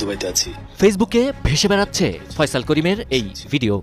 দুবাইতে আছি। ফেসবুকে ভেসে বেড়াচ্ছে ফয়সাল করিমের এই ভিডিও।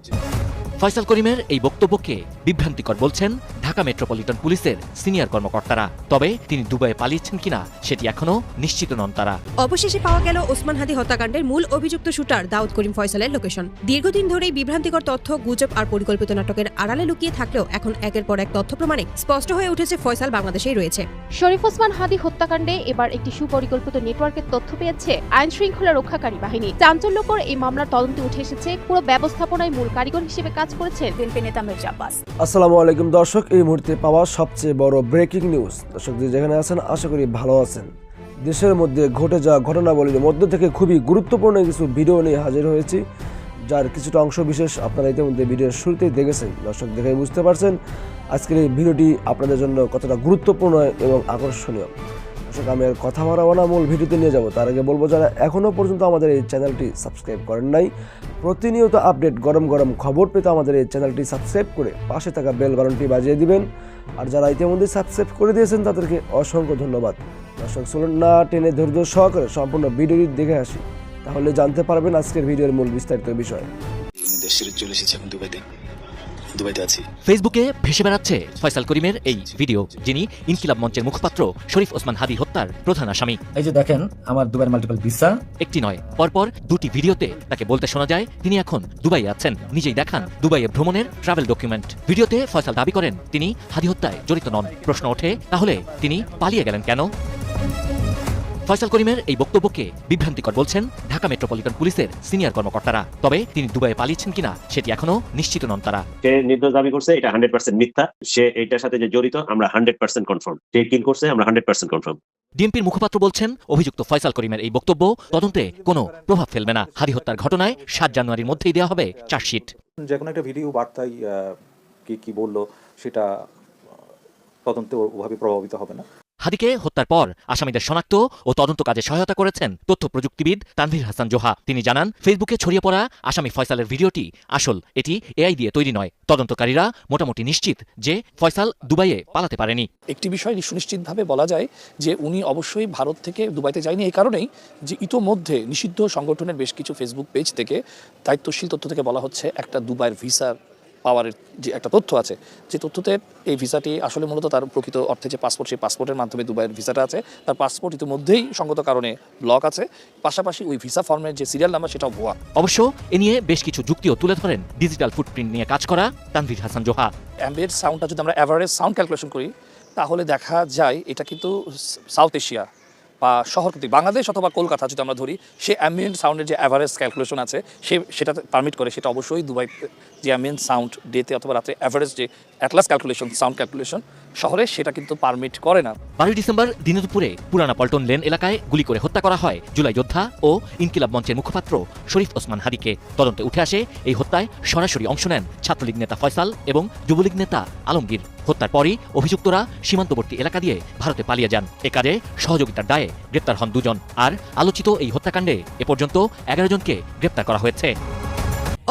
ফয়সাল করিমের এই বক্তব্যকে বিভ্রান্তিকর বলছেন ঢাকা মেট্রোপলিটন পুলিশের সিনিয়র কর্মকর্তারা। তবে তিনি দুবাইয়ে পালিয়েছেন কিনা সেটি এখনও নিশ্চিত নন তারা। অবশেষে পাওয়া গেল ওসমান হাদি হত্যাকাণ্ডের মূল অভিযুক্ত শুটার দাউদ করিম ফয়সালের লোকেশন। দীর্ঘদিন ধরেই বিভ্রান্তিকর তথ্য গুজব আর পরিকল্পিত নাটকের আড়ালে লুকিয়ে থাকলেও এখন একের পর এক তথ্য প্রমাণে স্পষ্ট হয়ে উঠেছে ফয়সাল বাংলাদেশেই রয়েছে। শরীফ ওসমান হাদি হত্যাকাণ্ডে এবার একটি সুপরিকল্পিত নেটওয়ার্কের তথ্য পেয়েছে আইন শৃঙ্খলা রক্ষাকারী বাহিনী। চাঞ্চল্যকর এই মামলার তদন্তে উঠে এসেছে পুরো ব্যবস্থাপনায় মূল কারিগর হিসেবে কাজ করেছেন বিএনপি নেতা মির্জা আব্বাস। আসসালামু আলাইকুম দর্শক এই মুহূর্তে পাওয়া সবচেয়ে বড় ব্রেকিং নিউজ দর্শক যেখানে আছেন, আশা করি ভালো আছেন। দেশের মধ্যে ঘটে যাওয়া ঘটনাবলীর মধ্যে থেকে খুবই গুরুত্বপূর্ণ কিছু ভিডিও নিয়ে হাজির হয়েছি, যার কিছুটা অংশ বিশেষ আপনারা ইতিমধ্যে ভিডিওর শুরুতেই দেখেছেন। দর্শক দেখে বুঝতে পারছেন, আজকের এই ভিডিওটি আপনাদের জন্য কতটা গুরুত্বপূর্ণ এবং আকর্ষণীয়। আমি কথা বাড়াবো না, মূল ভিডিওতে নিয়ে যাব। তার আগে বলব যারা এখনও পর্যন্ত আমাদের এই চ্যানেলটি সাবস্ক্রাইব করেন নাই, প্রতিনিয়ত আপডেট গরম গরম খবর পেতে আমাদের এই চ্যানেলটি সাবস্ক্রাইব করে পাশে থাকা বেল বাটনটি বাজিয়ে দিবেন। আর যারা ইতিমধ্যে সাবস্ক্রাইব করে দিয়েছেন, তাদেরকে অসংখ্য ধন্যবাদ। দর্শক, চলুন না টেনে ধৈর্য সহকারে সম্পূর্ণ ভিডিওটি দেখে আসি। তাহলে জানতে পারবেন আজকের ভিডিওর মূল বিস্তারিত বিষয়। আমি দেশ ছেড়ে চলে এসেছি এখন দুবাইতে। দুবাইতে আছি। ফেসবুকে ভেসে বেড়াচ্ছে ফয়সাল করিমের এই ভিডিও যিনি ইনকিলাব মঞ্চের মুখপাত্র শরীফ ওসমান হাদি হত্যার প্রধান আসামি। এই যে দেখেন আমার দুবার মাল্টিপল ভিসা। একটি নয় পরপর দুটি ভিডিওতে তাকে বলতে শোনা যায় তিনি এখন দুবাই আছেন। নিজেই দেখান দুবাইয়ে ভ্রমণের ট্রাভেল ডকুমেন্ট ভিডিওতে ফয়সাল দাবি করেন তিনি হাদি হত্যায় জড়িত নন। প্রশ্ন ওঠে তাহলে তিনি পালিয়ে গেলেন কেন? ফয়সাল করিমের এই বক্তব্যকে বিভ্রান্তিকর বলছেন ঢাকা মেট্রোপলিটন পুলিশের সিনিয়র কর্মকর্তারা। তবে তিনি দুবাইয়ে পালিয়েছেন কিনা সেটি এখনও নিশ্চিত নন তারা। সে নির্দোষ দাবি করছে এটা হান্ড্রেড পার্সেন্ট মিথ্যা। সে এইটার সাথে যে জড়িত আমরা হান্ড্রেড পার্সেন্ট কনফার্ম। সে কিল করছে আমরা হান্ড্রেড পার্সেন্ট কনফার্ম। ডিএমপির মুখপাত্র বলছেন অভিযুক্ত ফয়সাল করিমের এই বক্তব্য তদন্তে কোনো প্রভাব ফেলবে না। হাদি হত্যার ঘটনায় সাত জানুয়ারির মধ্যেই দেওয়া হবে চার্জশিট। যে কোনো একটা ভিডিও বার্তায় আহ, কি কি বলল সেটা তদন্তে ওভাবে প্রভাবিত হবে না। হাদিকে হত্যার পর আসামিদের শনাক্ত ও তদন্ত কাজে সহায়তা করেছেন তথ্য প্রযুক্তিবিদ তানভীর হাসান জোহা। তিনি জানান, ফেসবুকে ছড়িয়ে পড়া আসামি ফয়সালের ভিডিওটি আসল, এটি এআই দিয়ে তৈরি নয়। তদন্তকারীরা মোটামুটি নিশ্চিত যে ফয়সাল দুবাইয়ে পালাতে পারেনি। একটি বিষয় সুনিশ্চিতভাবে বলা যায় যে উনি অবশ্যই ভারত থেকে দুবাইতে যায়নি এই কারণেই যে ইতোমধ্যে নিষিদ্ধ সংগঠনের বেশ কিছু ফেসবুক পেজ থেকে দায়িত্বশীল তথ্য থেকে বলা হচ্ছে, একটা দুবাইয়ের ভিসার পাওয়ারের যে একটা তথ্য আছে যে তথ্যতে এই ভিসাটি আসলে মূলত তার প্রকৃত অর্থে যে পাসপোর্ট সেই পাসপোর্টের মাধ্যমে দুবাইয়ের ভিসাটা আছে। তার পাসপোর্ট ইতিমধ্যেই সঙ্গত কারণে ব্লক আছে। পাশাপাশি ওই ভিসা ফর্মের যে সিরিয়াল নাম্বার সেটাও ভুয়া। অবশ্য এ নিয়ে বেশ কিছু যুক্তিও তুলে ধরেন ডিজিটাল ফুটপ্রিন্ট নিয়ে কাজ করা তানভীর হাসান জোহা। অ্যাম্বের সাউন্ডটা যদি আমরা অ্যাভারেজ সাউন্ড ক্যালকুলেশন করি তাহলে দেখা যায় এটা কিন্তু সাউথ এশিয়া বা শহর কেন্দ্রিক বাংলাদেশ অথবা কলকাতা যদি আমরা ধরি সে অ্যাম্বিয়েন্ট সাউন্ডের যে অ্যাভারেজ ক্যালকুলেশন আছে সে সেটা পারমিট করে সেটা অবশ্যই দুবাই যে অ্যাম্বিয়েন্ট সাউন্ড ডেতে অথবা রাতে অ্যাভারেজ যে অ্যাটলাস ক্যালকুলেশন সাউন্ড ক্যালকুলেশন শহরে সেটা কিন্তু পারমিট করে না। বারোই ডিসেম্বর দিনে দুপুরে পুরানা পল্টন লেন এলাকায় গুলি করে হত্যা করা হয়। জুলাই যোদ্ধা ও ইনকিলাব মঞ্চের মুখপাত্র শরীফ ওসমান হাদিকে। তদন্তে উঠে আসে এই হত্যায় সরাসরি অংশ নেন ছাত্রলীগ নেতা ফয়সাল এবং যুবলীগ নেতা আলমগীর। হত্যার পরই অভিযুক্তরা সীমান্তবর্তী এলাকা দিয়ে ভারতে পালিয়ে যান। এ কাজে সহযোগিতার দায়ে গ্রেপ্তার হন দুজন। আর আলোচিত এই হত্যাকাণ্ডে এ পর্যন্ত এগারো জনকে গ্রেপ্তার করা হয়েছে।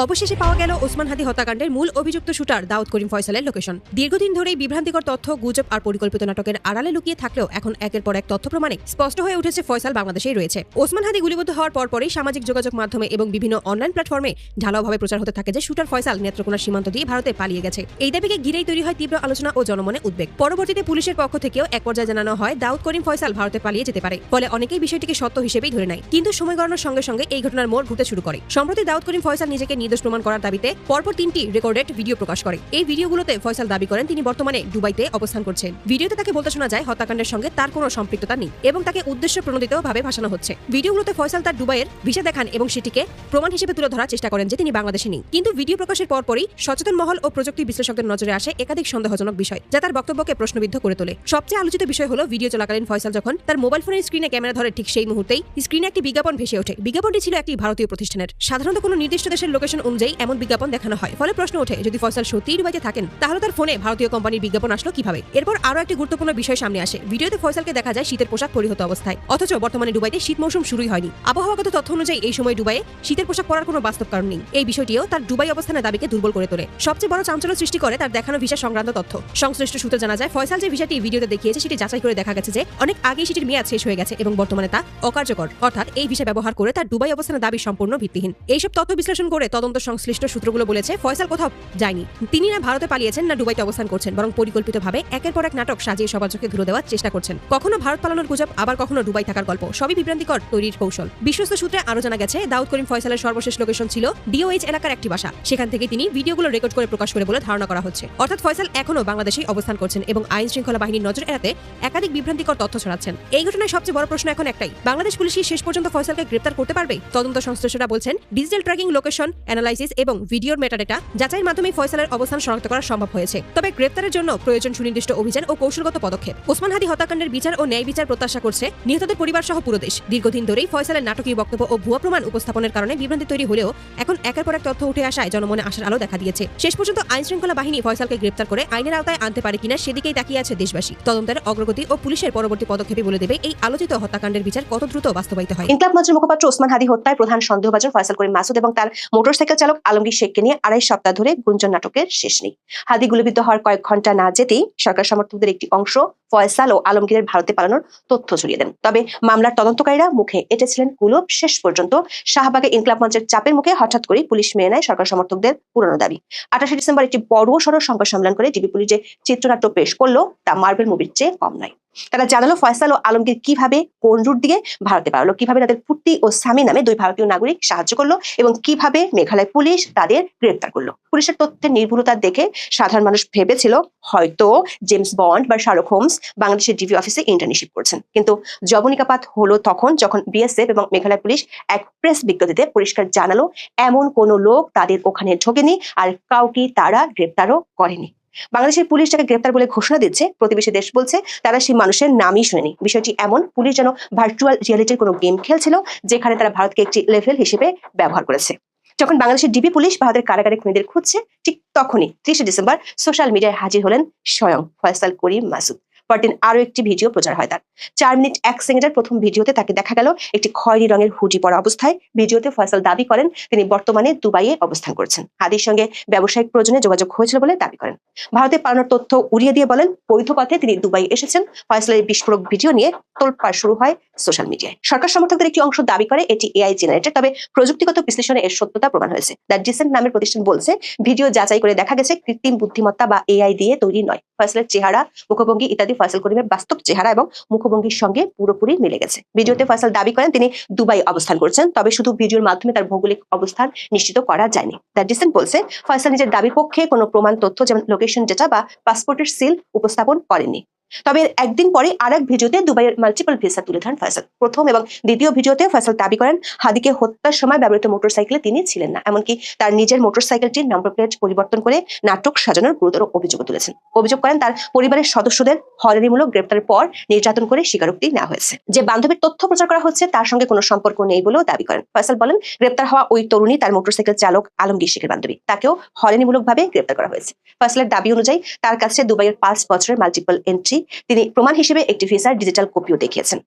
অবশেষে পাওয়া গেল ওসমান হাদি হত্যাকাণ্ডের মূল অভিযুক্ত শুটার দাউদ করিম ফয়সালের লোকেশন দীর্ঘদিন ধরেই বিভ্রান্তিকর তথ্য, গুজব আর পরিকল্পিত নাটকের আড়ালে লুকিয়ে থাকলেও এখন একের পর এক তথ্য প্রমাণে স্পষ্ট হয়ে উঠেছে ফয়সাল বাংলাদেশেই রয়েছে। ওসমান হাদি গুলিবদ্ধ হওয়ার পরপরই সামাজিক যোগাযোগ মাধ্যমে এবং বিভিন্ন অনলাইন প্ল্যাটফর্মে ঢালাওভাবে প্রচার হতে থাকে যে শুটার ফয়সাল নেত্রকোনার সীমান্ত দিয়ে ভারতে পালিয়ে গেছে। এই দাবিকে ঘিরেই তৈরি হয় তীব্র আলোচনা ও জনমনে উদ্বেগ। পরবর্তীতে পুলিশের পক্ষ থেকেও এক পর্যায়ে জানানো হয়, দাউদ করিম ফয়সাল ভারতে পালিয়ে যেতে পারে, ফলে অনেকেই বিষয়টিকে সত্য হিসেবেই ধরে নেয়। কিন্তু সময় গড়ানোর সঙ্গে সঙ্গে এই ঘটনার মোড় ঘুরতে শুরু করে। সম্প্রতি দাউদ করিম ফয়সাল নিজেকে নির্দোষ প্রমাণ করার দাবিতে পরপর তিনটি রেকর্ডেড ভিডিও প্রকাশ করে। এই ভিডিওগুলোতে ফয়সাল দাবি করেন, তিনি বর্তমানে দুবাইতে অবস্থান করছেন। ভিডিওতে তাকে বলতে শোনা যায়, হত্যাকাণ্ডের সঙ্গে তার কোনো সম্পৃক্ততা নেই এবং তাকে উদ্দেশ্য প্রণোদিত ভাবে ভাসানো হচ্ছে। ভিডিওগুলোতে ফয়সাল তার দুবাইয়ের ভিসা দেখান এবং সেটিকে প্রমাণ হিসেবে তুলে ধরার চেষ্টা করেন যে তিনি বাংলাদেশে নেই। কিন্তু ভিডিও প্রকাশের পরপরই সচেতন মহল ও প্রযুক্তি বিশ্লেষকদের নজরে আসে একাধিক সন্দেহজনক বিষয় যা তার বক্তব্যকে প্রশ্নবিদ্ধ করে তোলে। সবচেয়ে আলোচিত বিষয় হলো ভিডিও চলাকালীন ফয়সাল যখন তার মোবাইল ফোনের স্ক্রিনে ক্যামেরা ধরে ঠিক সেই মুহূর্তেই স্ক্রিনে একটি বিজ্ঞাপন ভেসে ওঠে। বিজ্ঞাপনটি ছিল একটি ভারতীয় প্রতিষ্ঠানের। সাধারণত কোনো নির্দিষ্ট দেশের লোকেশন লোকেশন অনুযায়ী এমন বিজ্ঞাপন দেখানো হয়। ফলে প্রশ্ন ওঠে, যদি ফয়সাল সত্যিই দুবাইতে থাকেন, তাহলে তার ফোনে ভারতীয় কোম্পানির বিজ্ঞাপন আসলো কীভাবে? এরপর আরও একটি গুরুত্বপূর্ণ বিষয় সামনে আসে। ভিডিওতে ফয়সালকে দেখা যায় শীতের পোশাক পরিহিত অবস্থায়। অথচ বর্তমানে দুবাইতে শীত মৌসুম শুরুই হয়নি। আবহাওয়াগত তথ্য অনুযায়ী এই সময় দুবাইয়ে শীতের পোশাক পরার কোনো বাস্তব কারণ নেই। এই বিষয়টিও তার দুবাই অবস্থানের দাবিকে দুর্বল করে তোলে। সবচেয়ে বড় চাঞ্চল্য সৃষ্টি করে তার দেখানো ভিসা সংক্রান্ত তথ্য। সংশ্লিষ্ট সূত্রে জানা যায়, ফয়সাল যে ভিসাটি ভিডিওতে দেখিয়েছে, সেটি যাচাই করে দেখা গেছে যে অনেক আগেই সেটির মেয়াদ শেষ হয়ে গেছে এবং বর্তমানে তা অকার্যকর। অর্থাৎ এই ভিসা ব্যবহার করে তার দুবাই অবস্থানের দাবি সম্পূর্ণ ভিত্তিহীন। এইসব তথ্য বিশ্লেষণ করে তদন্ত সংশ্লিষ্ট সূত্রগুলো বলেছে, ফয়সাল কোথাও যায়নি। তিনি না ভারতে পালিয়েছেন, না দুবাইতে অবস্থান করছেন, বরং পরিকল্পিতভাবে একের পর এক নাটক সাজিয়ে সবার চোখে ধুলো দেওয়ার চেষ্টা করছেন। কখনো ভারত পালানোর গুজব, আবার কখনো দুবাই থাকার গল্প, সবই বিভ্রান্তিকর তৈরির কৌশল। বিশ্বস্ত সূত্রে আরও জানা গেছে, দাউদ করিম ফয়সালের সর্বশেষ লোকেশন ছিল ডিওএইচ এলাকার একটি বাসা। সেখান থেকে তিনি ভিডিওগুলো রেকর্ড করে প্রকাশ করে বলে ধারণা করা হচ্ছে। অর্থাৎ ফয়সাল এখনও বাংলাদেশেই অবস্থান করছেন এবং আইন শৃঙ্খলা বাহিনীর নজর এড়াতে একাধিক বিভ্রান্তিকর তথ্য ছড়াচ্ছেন। এই ঘটনায় সবচেয়ে বড় প্রশ্ন এখন একটাই, বাংলাদেশ পুলিশ শেষ পর্যন্ত ফয়সালকে গ্রেপ্তার করতে পারবে? তদন্ত সংশ্লিষ্টরা বলছেন, ডিজিটাল ট্র্যাকিং লোকেশন অ্যানালাইসিস এবং ভিডিওর মেটাডেটা যাচাইয়ের মাধ্যমে ফয়সালের অবস্থান শনাক্ত করা সম্ভব হয়েছে। তবে গ্রেপ্তারের জন্য প্রয়োজন সুনির্দিষ্ট অভিযান ও কৌশলগত পদক্ষেপ। ওসমান হাদি হত্যাকাণ্ডের বিচার ও ন্যায় বিচার প্রত্যাশা করছে নিহতদের পরিবার সহ পুরো দেশ। দীর্ঘদিন ধরেই ফয়সালের নাটকীয় বক্তব্য ও ভুয়া প্রমাণ উপস্থাপনের কারণে বিভ্রান্তি তৈরি হলেও এখন একের পর এক তথ্য উঠে আসায় জনমনে আশার আলো দেখা দিয়েছে। শেষ পর্যন্ত আইন শৃঙ্খলা বাহিনী ফয়সালকে গ্রেপ্তার করে আইনের আওতায় আনতে পারে কিনা সেদিকেই তাকিয়ে আছে দেশবাসী। তদন্তের অগ্রগতি ও পুলিশের পরবর্তী পদক্ষেপই বলে দেবে এই আলোচিত হত্যাকাণ্ডের বিচার কত দ্রুত বাস্তবায়িত হয়। ইনকলাব মঞ্চের মুখপাত্র ওসমান হাদি হত্যায় প্রধান সন্দেহভাজন ফয়সাল করিম মাসুদ এবং তার মোটরসাইকেল চালক আলমগীর শেখকে নিয়ে আড়াই সপ্তাহ ধরে গুঞ্জন নাটকের শেষ নেই। হাদি গুলিবিদ্ধ হওয়ার কয়েক ঘণ্টা না যেতেই সরকার সমর্থকদের একটি অংশ ফয়সাল ও আলমগীরের ভারতে পালানোর তথ্য ছড়িয়ে দেন। তবে মামলার তদন্তকারীরা মুখে এঁটেছিলেন কুলব শেষ পর্যন্ত। শাহবাগে ইনকলাব মঞ্চের চাপের মুখে হঠাৎ করে পুলিশ মেনে নেয় সরকার সমর্থকদের পুরনো দাবি। আঠাশে ডিসেম্বর একটি বড় সড়ক সংবাদ সম্মেলন করে ডিবি পুলিশ যে চিত্রনাট্য পেশ করল তা মার্বেল মুভির চেয়ে কম নয়। তারা জানালো ফয়সাল ও আলমগীর কীভাবে কোন রুট দিয়ে ভারতে পারল, কীভাবে তাদের ফুর্তি ও সামি নামে দুই ভারতীয় নাগরিক সাহায্য করল এবং কীভাবে মেঘালয় পুলিশ তাদের গ্রেপ্তার করল। পুলিশের তথ্যের নির্ভুলতা দেখে সাধারণ মানুষ ভেবেছিল হয়তো জেমস বন্ড বা শাহরুখ হোমস বাংলাদেশের ডিবি অফিসে ইন্টার্নশিপ করছেন। কিন্তু জবনিকাপাত হলো তখন যখন বিএসএফ এবং মেঘালয় পুলিশ এক প্রেস বিজ্ঞপ্তিতে পরিষ্কার জানালো, এমন কোনো লোক তাদের ওখানে ঢোকেনি আর কাউকে তারা গ্রেপ্তারও করেনি। বাংলাদেশের পুলিশ তাকে গ্রেপ্তার বলে ঘোষণা দিচ্ছে, প্রতিবেশী দেশ বলছে তারা সেই মানুষের নামই শুনেনি। বিষয়টি এমন, পুলিশ যেন ভার্চুয়াল রিয়ালিটির কোনো গেম খেলছিল, যেখানে তারা ভারতকে একটি লেভেল হিসেবে ব্যবহার করেছে। যখন বাংলাদেশের ডিবি পুলিশ ভারতের কারাগারে খুনিদের খুঁজছে, ঠিক তখনই ত্রিশে ডিসেম্বর সোশ্যাল মিডিয়ায় হাজির হলেন স্বয়ং ফয়সাল করিম মাসুদ। পরদিন আরও একটি ভিডিও প্রচার হয় তার। চার মিনিট এক সেকেন্ডের প্রথম ভিডিওতে তাকে দেখা গেল একটি খয়েরি রঙের হুডি পরা অবস্থায়। ভিডিওতে ফয়সাল দাবি করেন তিনি বর্তমানে দুবাইয়ে অবস্থান করছেন। হাদির সঙ্গে ব্যবসায়িক প্রয়োজনে যোগাযোগ হয়েছিল বলে দাবি করেন। ভারতে পালানোর তথ্য উড়িয়ে দিয়ে বলেন, বৈধ পথে তিনি দুবাই এসেছেন। ফয়সালের বিস্ফোরক ভিডিও নিয়ে তোলপাড় শুরু হয় সোশ্যাল মিডিয়ায়। সরকার সমর্থকদের একটি অংশ দাবি করে, এটি এআই জেনারেটেড, তবে প্রযুক্তিগত বিশ্লেষণে এর সত্যতা প্রমাণ হয়েছে। দ্য ডিসেন্ট নামের প্রতিষ্ঠান বলছে, ভিডিও যাচাই করে দেখা গেছে কৃত্রিম বুদ্ধিমত্তা বা এআই দিয়ে তৈরি নয়। ফয়সালের চেহারা, মুখভঙ্গি ইত্যাদি ফয়সাল করিমের বাস্তব চেহারা এবং মুখভঙ্গির সঙ্গে পুরোপুরি মিলে গেছে। ভিডিওতে ফয়সাল দাবি করেন, তিনি দুবাই অবস্থান করছেন, তবে শুধু ভিডিওর মাধ্যমে তার ভৌগোলিক অবস্থান নিশ্চিত করা যায়নি। দ্য ডিসেন্ট বলছে ফয়সাল নিজের দাবির পক্ষে কোনো প্রমাণ তথ্য, যেমন লোকেশন ডেটা বা পাসপোর্টের সিল উপস্থাপন করেননি। তবে একদিন পরে আরেক ভিডিওতে দুবাইয়ের মাল্টিপল ভিসা তুলে ধরেন ফয়সাল। প্রথম এবং দ্বিতীয় ভিডিওতে ফয়সাল দাবি করেন, হাদিকে হত্যার সময় ব্যবহৃত মোটরসাইকেলে তিনি ছিলেন না, এমনকি তার নিজের মোটরসাইকেলটির নাম্বার প্লেট পরিবর্তন করে নাটক সাজানোর গুরুতর অভিযোগ তুলেছেন। অভিযোগ করেন, তার পরিবারের সদস্যদের হয়রানিমূলক গ্রেপ্তারের পর নির্যাতন করে স্বীকারোক্তি নেওয়া হয়েছে। যে বান্ধবীর তথ্য প্রচার করা হচ্ছে, তার সঙ্গে কোনো সম্পর্ক নেই বলেও দাবি করেন। ফয়সাল বলেন, গ্রেপ্তার হওয়া ওই তরুণী তার মোটরসাইকেল চালক আলমগীর শেখের বান্ধবী। তাকেও হয়রানিমূলকভাবে গ্রেপ্তার করা হয়েছে। ফয়সালের দাবি অনুযায়ী তার কাছে দুবাইয়ের পাঁচ বছরের মাল্টিপল এন্ট্রি তিনি প্রমাণ হিসেবে একটি ভিসার ডিজিটাল কপিও দেখিয়েছেন।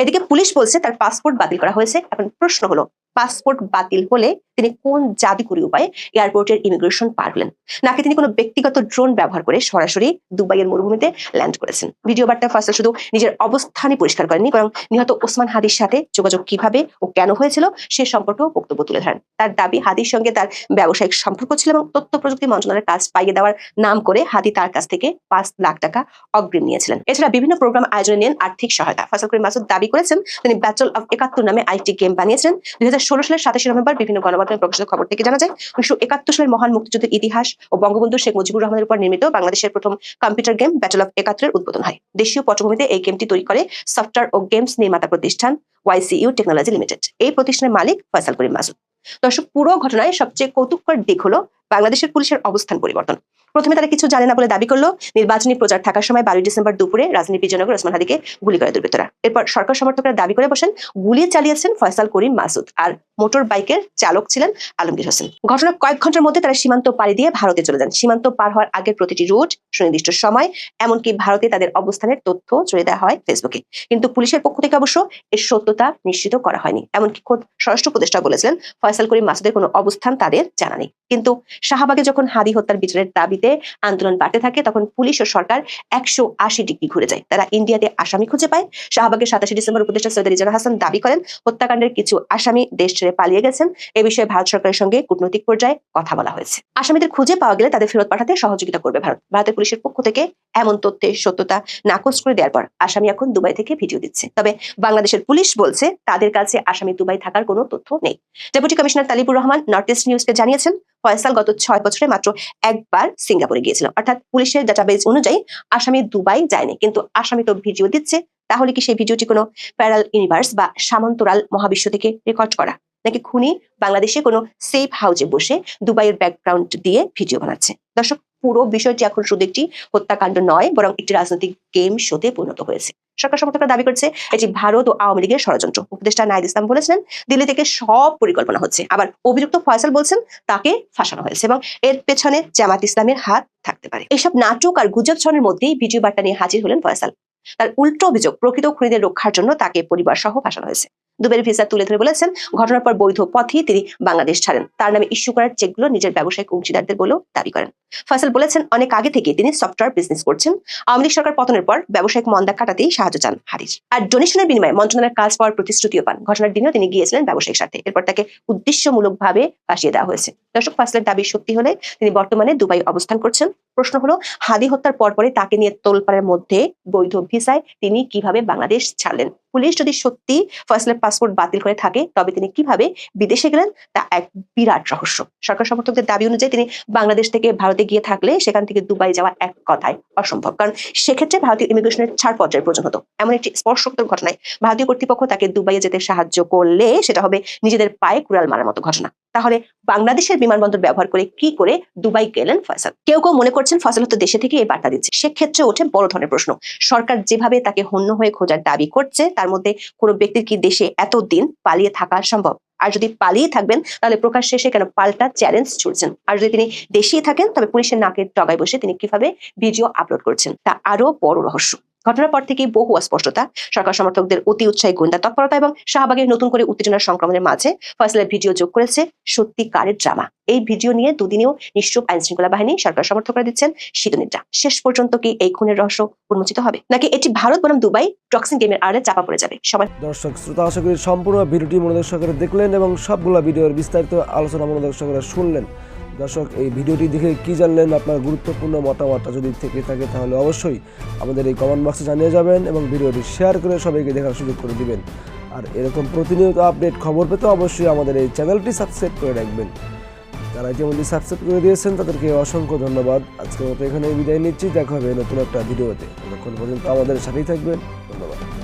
এদিকে পুলিশ বলছে তার পাসপোর্ট বাতিল করা হয়েছে। এখন প্রশ্ন হলো পাসপোর্ট বাতিল হলে তিনি কোন জাদুকরী উপায়ে এয়ারপোর্টের ইমিগ্রেশন পার হলেন নাকি তিনি কোনো ব্যক্তিগত ড্রোন ব্যবহার করে সরাসরি দুবাইয়ের মরুভূমিতে ল্যান্ড করেছেন? ভিডিও বার্তায় ফয়সাল শুধু নিজের অবস্থানই পরিষ্কার করেননি, বরং নিহত ওসমান হাদির সাথে যোগাযোগ কীভাবে ও কেন হয়েছিল সে সম্পর্কেও বক্তব্য তুলে ধরেন। তার দাবি, হাদির সঙ্গে তার ব্যবসায়িক সম্পর্ক ছিল এবং তথ্য প্রযুক্তি মন্ত্রণালয়ের কাজ পাইয়ে দেওয়ার নাম করে হাদি তার কাছ থেকে পাঁচ লাখ টাকা অগ্রিম নিয়েছিলেন। এছাড়া বিভিন্ন প্রোগ্রাম আয়োজনে নেন আর্থিক সহায়তা। ফয়সাল করিম মাসুদ দাবি করেছেন, তিনি ব্যাচল অফ একাত্তর নামে আইটি গেম বানিয়েছেন দুই হাজার সালের সাতাশে নভেম্বর বিভিন্ন গণমাধ্যমে প্রকাশিত খবর থেকে জানা যায়, উনিশশো একাত্তর সালের মহান মুক্তিযুদ্ধের ইতিহাস ও বঙ্গবন্ধু শেখ মুজিবুর রহমানের উপর নির্মিত বাংলাদেশের প্রথম কম্পিউটার গেম ব্যাটল অফ একাত্তরের উদ্বোধন হয়। দেশীয় পটভূমিতে এই গেমটি তৈরি করে সফটওয়্যার ও গেমস নির্মাতা প্রতিষ্ঠান ওয়াইসিইউ টেকনোলজি লিমিটেড এই প্রতিষ্ঠানের মালিক ফয়সাল করিম মাসুদ। দর্শক, পুরো ঘটনায় সবচেয়ে কৌতুককর দিক হলো বাংলাদেশের পুলিশের অবস্থান পরিবর্তন। প্রথমে তারা কিছু জানে না বলে দাবি করল। নির্বাচনী প্রচার থাকার সময় বারোই ডিসেম্বর দুপুরে রাজধানী বিজয়নগর ওসমান হাদিকে গুলি করে দুর্বৃত্তরা। এরপর সরকার সমর্থকরা দাবি করে বসেন, গুলি চালিয়েছেন ফয়সাল করিম মাসুদ আর মোটর বাইকের চালক ছিলেন আলমগীর হোসেন। ঘটনার কয়েক ঘণ্টার মধ্যে তারা সীমান্ত পাড়ি দিয়ে ভারতে চলে যান। সীমান্ত পার হওয়ার আগের প্রতিটি রুট, সুনির্দিষ্ট সময়, এমনকি ভারতে তাদের অবস্থানের তথ্য চলে দেওয়া হয় ফেসবুকে। কিন্তু পুলিশের পক্ষ থেকে অবশ্য এর সত্যতা নিশ্চিত করা হয়নি। এমনকি খোদ স্বরাষ্ট্র উপদেষ্টা বলেছিলেন, ফয়সাল করিম মাসুদের কোনো অবস্থান তাদের জানা নেই। কিন্তু শাহবাগে যখন হাদি হত্যার বিচারের দাবিতে আন্দোলন বাড়তে থাকে, তখন পুলিশ ও সরকার একশো আশি ডিগ্রি ঘুরে যায়। তারা ইন্ডিয়াতে আসামি খুঁজে পায়। শাহবাগের সাতাশে ডিসেম্বর উপদেষ্টা সৈয়দ রিজান হাসান দাবি করেন, হত্যাকাণ্ডের কিছু আসামি দেশ ছেড়ে পালিয়ে গেছেন। এ বিষয়ে ভারত সরকারের সঙ্গে কূটনৈতিক পর্যায়ে কথা বলা হয়েছে। আসামিদের খুঁজে পাওয়া গেলে তাদের ফেরত পাঠাতে সহযোগিতা করবে ভারত। ভারতের পুলিশের পক্ষ থেকে এমন তথ্যের সত্যতা নাকচ করে দেওয়ার পর আসামি এখন দুবাই থেকে ভিডিও দিচ্ছে। তবে বাংলাদেশের পুলিশ বলছে, তাদের কাছে আসামি দুবাই থাকার কোনো তথ্য নেই। Deputy commissioner Talibur Rahman north east নিউজকে জানিয়েছেন ফয়সাল গত ছয় বছরে মাত্র একবার সিঙ্গাপুরে গিয়েছিল। অর্থাৎ পুলিশের ডাটাবেজ অনুযায়ী আসামি দুবাই যায়নি। কিন্তু আসামি তো ভিডিও দিচ্ছে, তাহলে কি সেই ভিডিওটি কোনো প্যারাল ইউনিভার্স বা সামন্তরাল মহাবিশ্ব থেকে রেকর্ড করা? নাকি খুনি বাংলাদেশে কোনো সেফ হাউসে বসে দুবাইয়ের ব্যাকগ্রাউন্ড দিয়ে ভিডিও বানাচ্ছে? দর্শক, পুরো বিষয়টি এখন শুধু একটি হত্যাকাণ্ড নয়, বরং একটি রাজনৈতিক গেম শোতে পরিণত হয়েছে। সরকার সমর্থকরা দাবি করছে, এটি ভারত ও আওয়ামী লীগের ষড়যন্ত্র। উপদেষ্টা নাইদ ইসলাম বলেছিলেন, দিল্লি থেকে সব পরিকল্পনা হচ্ছে। আবার অভিযুক্ত ফয়সাল বলছেন, তাকে ফাঁসানো হয়েছে এবং এর পেছনে জামাত ইসলামের হাত থাকতে পারে। এইসব নাটক আর গুজব ছনের মধ্যেই ভিডিও বার্তা নিয়ে হাজির হলেন ফয়সাল। তার উল্টো অভিযোগ, প্রকৃত খুনিদের রক্ষার জন্য তাকে পরিবার সহ ফাঁসানো হয়েছে। দুবের ভিসা তুলে ধরে বলেছেন, ঘটনার পর বৈধ পথেই তিনি বাংলাদেশ ছাড়েন। তার নামে ইস্যু করার চেকগুলো নিজের ব্যবসায়িক অংশীদারদের বলেও দাবি করেন। ফয়সাল বলেছেন, অনেক আগে থেকে তিনি সফটওয়্যার বিজনেস করছেন। আওয়ামী লীগ সরকার পতনের পর ব্যবসায়িক মন্দা কাটাতেই সাহায্য চান হারিস আর ডোনেশনের বিনিময়ে মন্ত্রণালয়ের কাজ পাওয়ার প্রতিশ্রুতিও পান। ঘটনার দিনেও তিনি গিয়েছিলেন ব্যবসায়িক স্বার্থে। এরপর তাকে উদ্দেশ্যমূলকভাবে ফাঁসিয়ে দেওয়া হয়েছে। দর্শক, ফয়সালের দাবি সত্যি হলে তিনি বর্তমানে দুবাই অবস্থান করছেন। প্রশ্ন হলো, হাদি হত্যার পরপরে তাকে নিয়ে তোলপাড়ের মধ্যে বৈধ ভিসায় তিনি কীভাবে বাংলাদেশ ছাড়লেন? পুলিশ যদি সত্যি ফয়সালের পাসপোর্ট বাতিল করে থাকে, তবে তিনি কীভাবে বিদেশে গেলেন? তা এক বিরাট রহস্য। সরকার সমর্থকদের দাবি অনুযায়ী তিনি বাংলাদেশ থেকে ভারতে গিয়ে থাকলে সেখান থেকে দুবাই যাওয়া এক কথায় অসম্ভব। কারণ সেক্ষেত্রে ভারতীয় ইমিগ্রেশনের ছাড়পত্রের প্রয়োজন হতো। এমন একটি স্পর্শকাতর ঘটনায় ভারতীয় কর্তৃপক্ষ তাকে দুবাইয়ে যেতে সাহায্য করলে সেটা হবে নিজেদের পায়ে কুড়াল মারার মতো ঘটনা। তাহলে বাংলাদেশের বিমানবন্দর ব্যবহার করে কি করে দুবাই গেলেন ফয়সাল? কেউ কেউ মনে করছেন ফয়সাল হয়তো দেশে থেকে এই বার্তা দিচ্ছে। সেক্ষেত্রে ওঠে বড় ধরনের প্রশ্ন। সরকার যেভাবে তাকে হন্য হয়ে খোঁজার দাবি করছে, তার মধ্যে কোনো ব্যক্তির কি দেশে এতদিন পালিয়ে থাকা সম্ভব? আর যদি পালিয়ে থাকবেন, তাহলে প্রকাশ শেষে কেন পাল্টা চ্যালেঞ্জ ছুড়ছেন? আর যদি তিনি দেশেই থাকেন, তবে পুলিশের নাকের ডগায় বসে তিনি কীভাবে ভিডিও আপলোড করছেন? তা আরও বড় রহস্য। ঘটনার পর থেকেই বহু অস্পষ্টতা। সরকার সমর্থকদের অতি উৎসাহী গোয়েন্দা তৎপরতা এবং শাহবাগের নতুন করে উত্তেজনার সংক্রমণের মাঝে ফয়সালের ভিডিও যোগ করেছে সত্যিকারের ড্রামা। এই ভিডিও নিয়ে দুদিনেও নিশ্চুপ আইন শৃঙ্খলা বাহিনী সরকার সমর্থকরা দিচ্ছেন শীতনিদ্রা শেষ পর্যন্ত কি এই খুনের রহস্য উন্মোচিত হবে? নাকি এটি ভারত বনাম দুবাই টক্সিন গেমের আড়ে চাপা পড়ে যাবে? সবাই দর্শক, শ্রোতা, আশা করি সম্পূর্ণ ভিডিওটি মনোযোগ সহকারে দেখলেন এবং সবগুলো ভিডিওর বিস্তারিত আলোচনা মনোযোগ সহকারে শুনলেন। দর্শক, এই ভিডিওটি দেখে কি জানলেন আপনার গুরুত্বপূর্ণ মতামতটা যদি থেকে থাকে তাহলে অবশ্যই আমাদের এই কমেন্ট বক্সে জানিয়ে যাবেন এবং ভিডিওটি শেয়ার করে সবাইকে দেখার সুযোগ করে দিবেন। আর এরকম প্রতিনিয়ত আপডেট খবর পেতে অবশ্যই আমাদের এই চ্যানেলটি সাবস্ক্রাইব করে রাখবেন। যারা ইতিমধ্যে সাবস্ক্রাইব করে দিয়েছেন, তাদেরকে অসংখ্য ধন্যবাদ। আজকের মতো এখানে বিদায় নিচ্ছি। দেখা হবে নতুন একটা ভিডিওতে। ততক্ষণ পর্যন্ত আমাদের সাথেই থাকবেন। ধন্যবাদ।